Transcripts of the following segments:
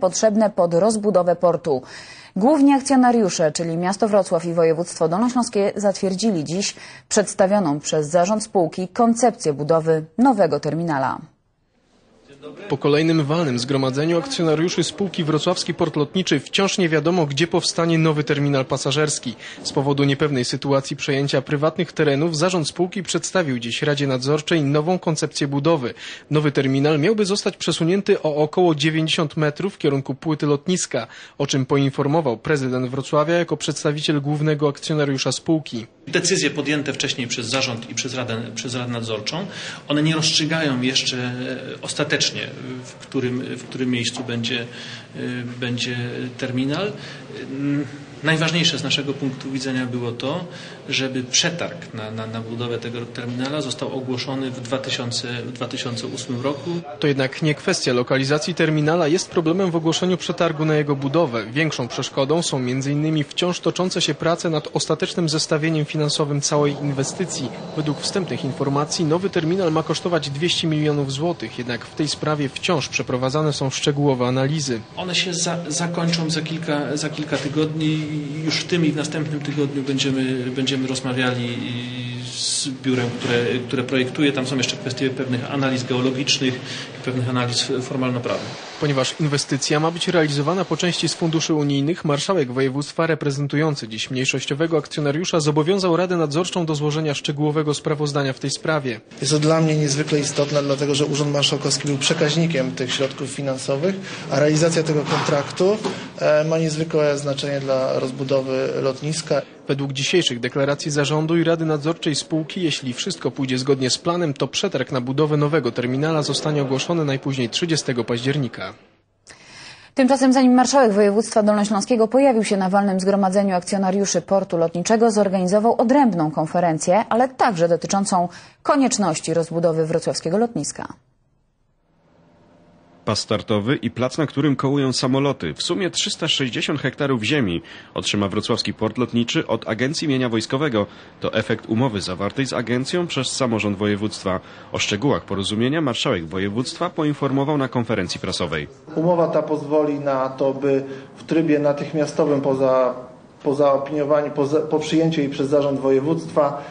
potrzebne pod rozbudowę portu. Główni akcjonariusze, czyli miasto Wrocław i województwo dolnośląskie zatwierdzili dziś przedstawioną przez zarząd spółki koncepcję budowy nowego terminala. Po kolejnym walnym zgromadzeniu akcjonariuszy spółki Wrocławski Port Lotniczy wciąż nie wiadomo, gdzie powstanie nowy terminal pasażerski. Z powodu niepewnej sytuacji przejęcia prywatnych terenów zarząd spółki przedstawił dziś Radzie Nadzorczej nową koncepcję budowy. Nowy terminal miałby zostać przesunięty o około 90 metrów w kierunku płyty lotniska, o czym poinformował prezydent Wrocławia jako przedstawiciel głównego akcjonariusza spółki. Decyzje podjęte wcześniej przez zarząd i przez Radę, przez Radę Nadzorczą, one nie rozstrzygają jeszcze e, ostatecznie, w którym, w którym miejscu będzie, e, będzie terminal. Najważniejsze z naszego punktu widzenia było to, żeby przetarg na, na, na budowę tego terminala został ogłoszony w, 2000, w 2008 roku. To jednak nie kwestia lokalizacji terminala jest problemem w ogłoszeniu przetargu na jego budowę. Większą przeszkodą są m.in. wciąż toczące się prace nad ostatecznym zestawieniem finansowym całej inwestycji. Według wstępnych informacji nowy terminal ma kosztować 200 milionów złotych, jednak w tej sprawie wciąż przeprowadzane są szczegółowe analizy. One się za, zakończą za kilka, za kilka tygodni już w tym i w następnym tygodniu będziemy, będziemy rozmawiali z biurem, które, które projektuje. Tam są jeszcze kwestie pewnych analiz geologicznych i pewnych analiz formalno-prawnych. Ponieważ inwestycja ma być realizowana po części z funduszy unijnych, marszałek województwa reprezentujący dziś mniejszościowego akcjonariusza zobowiązał Radę Nadzorczą do złożenia szczegółowego sprawozdania w tej sprawie. Jest to dla mnie niezwykle istotne, dlatego że Urząd Marszałkowski był przekaźnikiem tych środków finansowych, a realizacja tego kontraktu e, ma niezwykłe znaczenie dla rozbudowy lotniska. Według dzisiejszych deklaracji zarządu i Rady Nadzorczej spółki, jeśli wszystko pójdzie zgodnie z planem, to przetarg na budowę nowego terminala zostanie ogłoszony najpóźniej 30 października. Tymczasem zanim marszałek województwa dolnośląskiego pojawił się na walnym zgromadzeniu akcjonariuszy portu lotniczego, zorganizował odrębną konferencję, ale także dotyczącą konieczności rozbudowy wrocławskiego lotniska. Pas startowy i plac, na którym kołują samoloty. W sumie 360 hektarów ziemi otrzyma wrocławski port lotniczy od Agencji Mienia Wojskowego. To efekt umowy zawartej z agencją przez samorząd województwa. O szczegółach porozumienia marszałek województwa poinformował na konferencji prasowej. Umowa ta pozwoli na to, by w trybie natychmiastowym poza po zaopiniowaniu, po, za, po przyjęciu jej przez zarząd województwa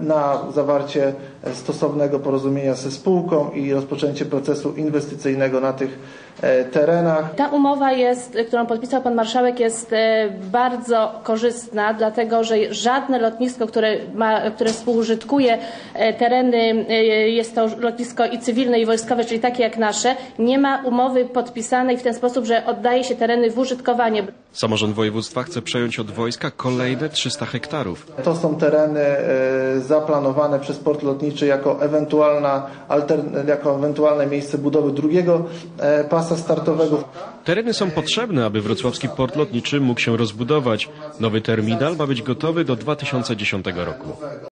na zawarcie stosownego porozumienia ze spółką i rozpoczęcie procesu inwestycyjnego na tych e, terenach. Ta umowa jest, którą podpisał pan marszałek jest e, bardzo korzystna, dlatego że żadne lotnisko, które, ma, które współużytkuje e, tereny, e, jest to lotnisko i cywilne i wojskowe, czyli takie jak nasze, nie ma umowy podpisanej w ten sposób, że oddaje się tereny w użytkowanie. Samorząd województwa chce przejąć od wojska kolejne 300 hektarów. To są tereny e, zaplanowane przez port lotniczy jako, ewentualna, jako ewentualne miejsce budowy drugiego e, pasa startowego. Tereny są potrzebne, aby wrocławski port lotniczy mógł się rozbudować. Nowy terminal ma być gotowy do 2010 roku.